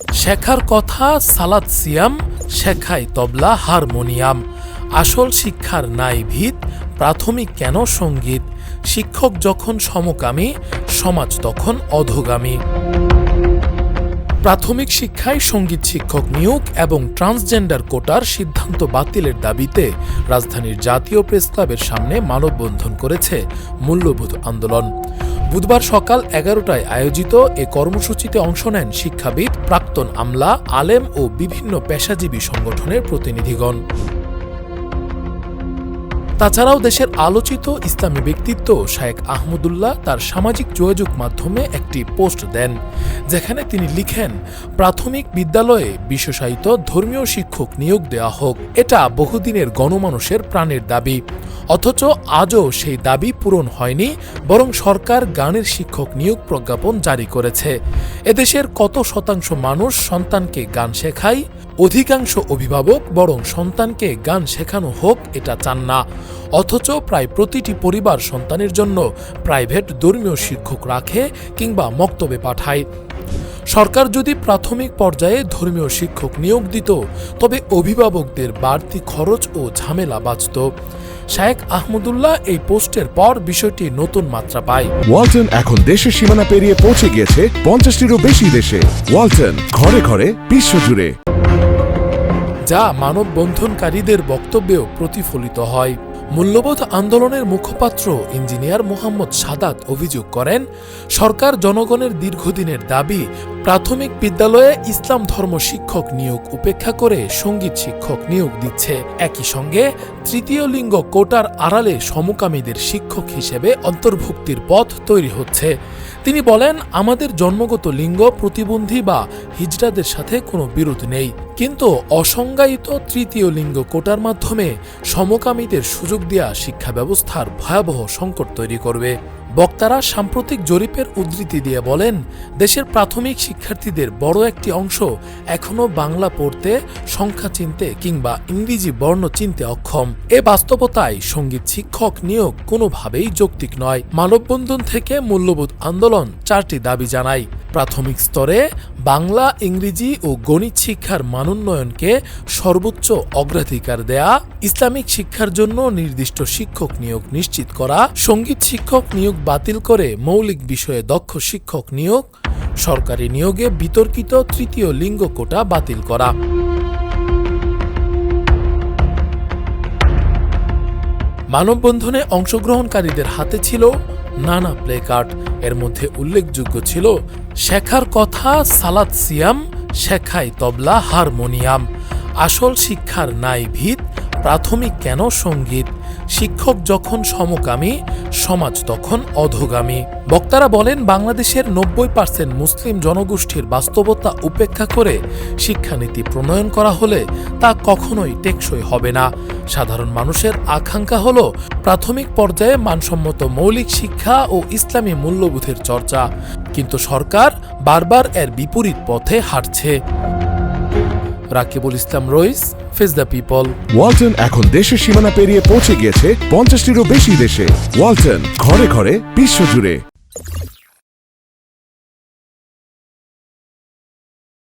শেখার কথা, সালাদ সিয়াম, শেখায় তবলা, হারমোনিয়াম। আসল শিক্ষার নাই ভিত প্রাথমিক কেন সংগীত? শিক্ষক যখন সমকামী, সমাজ তখন অধোগামী। প্রাথমিক শিক্ষায় সংগীত শিক্ষক নিয়োগ এবং ট্রান্সজেন্ডার কোটার সিদ্ধান্ত বাতিলের দাবিতে রাজধানীর জাতীয় প্রেস ক্লাবের সামনে মানববন্ধন করেছে মূল্যবোধ আন্দোলন। বুধবার সকাল এগারোটায় আয়োজিত এ কর্মসূচিতে অংশ নেন শিক্ষাবিদ, প্রাক্তন আমলা, আলেম ও বিভিন্ন পেশাজীবী সংগঠনের প্রতিনিধিগণ। তাছাড়াও দেশের আলোচিত ইসলামী ব্যক্তিত্ব শায়েক আহমদুল্লাহ তার সামাজিক যোগাযোগ মাধ্যমে একটি পোস্ট দেন, যেখানে তিনি লিখেন, প্রাথমিক বিদ্যালয়ে বিশেষায়িত ধর্মীয় শিক্ষক নিয়োগ দেওয়া হোক, এটা বহুদিনের গণমানুষের প্রাণের দাবি। অথচ আজও সেই দাবি পূরণ হয়নি, বরং সরকার গানের শিক্ষক নিয়োগ প্রজ্ঞাপন জারি করেছে। এদেশের কত শতাংশ মানুষ সন্তানকে গান শেখায় অধিকাংশ অভিভাবক বরং সন্তানকে গান শেখানো হোক, এটা চান না। অথচ প্রায় প্রতিটি পরিবার সন্তানের জন্য প্রাইভেট ধর্মীয় শিক্ষক রাখে কিংবা মক্তবে পাঠায়। সরকার যদি প্রাথমিক পর্যায়ে ধর্মীয় শিক্ষক নিয়োগ দিত, তবে অভিভাবকদের বাড়তি খরচ ও ঝামেলা বাঁচত। শায়েক আহমদুল্লাহ এই পোস্টের পর বিষয়টি নতুন মাত্রা পায়। ওয়ালটন এখন দেশের সীমানা পেরিয়ে পৌঁছে গিয়েছে পঞ্চাশটিরও বেশি দেশে। ওয়ালটন, ঘরে ঘরে বিশ্বজুড়ে যা মানববন্ধনকারীদের বক্তব্যেও প্রতিফলিত হয়। মূল্যবোধ আন্দোলনের মুখপাত্র ইঞ্জিনিয়ার মোহাম্মদ সাদাত অভিযোগ করেন, সরকার জনগণের দীর্ঘদিনের দাবি প্রাথমিক বিদ্যালয়ে ইসলাম ধর্ম শিক্ষক নিয়োগ উপেক্ষা করে সংগীত শিক্ষক নিয়োগ দিচ্ছে। একই সঙ্গে তৃতীয় লিঙ্গ কোটার আড়ালে সমকামীদের শিক্ষক হিসেবে অন্তর্ভুক্তির পথ তৈরি হচ্ছে। তিনি বলেন, আমাদের জন্মগত লিঙ্গ প্রতিবন্ধী বা হিজড়াদের সাথে কোনো বিরোধ নেই। কিন্তু অসংজ্ঞায়িত তৃতীয় লিঙ্গ কোটার মাধ্যমে সমকামীদের সুযোগ দেওয়া শিক্ষা ব্যবস্থার ভয়াবহ সংকট তৈরি করবে। বক্তারা সাম্প্রতিক জরিপের উদ্ধৃতি দিয়ে বলেন, দেশের প্রাথমিক শিক্ষার্থীদের বড় একটি অংশ এখনও বাংলা পড়তে, সংখ্যা চিনতে কিংবা ইংরেজি বর্ণ চিনতে অক্ষম। এ বাস্তবতায় সংগীত শিক্ষক নিয়োগ কোনোভাবেই যৌক্তিক নয়। মানববন্ধন থেকে মূল্যবোধ আন্দোলন চারটি দাবি জানায়। প্রাথমিক স্তরে বাংলা, ইংরেজি ও গণিত শিক্ষার মানোন্নয়নকে সর্বোচ্চ অগ্রাধিকার দেয়া, ইসলামিক শিক্ষার জন্য নির্দিষ্ট শিক্ষক নিয়োগ নিশ্চিত করা, সংগীত শিক্ষক নিয়োগ বাতিল করে মৌলিক বিষয়ে দক্ষ শিক্ষক নিয়োগ, সরকারি নিয়োগে বিতর্কিত তৃতীয় লিঙ্গ কোটা বাতিল করা। মানববন্ধনে অংশগ্রহণকারীদের হাতে ছিল নানা প্লে কার্ড। এর মধ্যে উল্লেখযোগ্য ছিল শেখার কথা, সালাদ সিয়াম শেখায় তবলা, হারমোনিয়াম। আসল শিক্ষার নাই ভিত প্রাথমিক কেন সংগীত? শিক্ষক যখন সমকামী, সমাজ তখন অধোগামী। বক্তারা বলেন, বাংলাদেশের নব্বই পার্সেন্ট মুসলিম জনগোষ্ঠীর বাস্তবতা উপেক্ষা করে শিক্ষানীতি প্রণয়ন করা হলে তা কখনোই টেকসই হবে না। সাধারণ মানুষের আকাঙ্ক্ষা হল প্রাথমিক পর্যায়ে মানসম্মত মৌলিক শিক্ষা ও ইসলামী মূল্যবোধের চর্চা। কিন্তু সরকার বারবার এর বিপরীত পথে হাঁটছে। Rakibul Islam Rais face the people Walton এখন দেশের সীমানা পেরিয়ে পৌঁছে গিয়েছে পঞ্চাশটিরও বেশি দেশে। ওয়ালটন, ঘরে ঘরে, বিশ্বজুড়ে।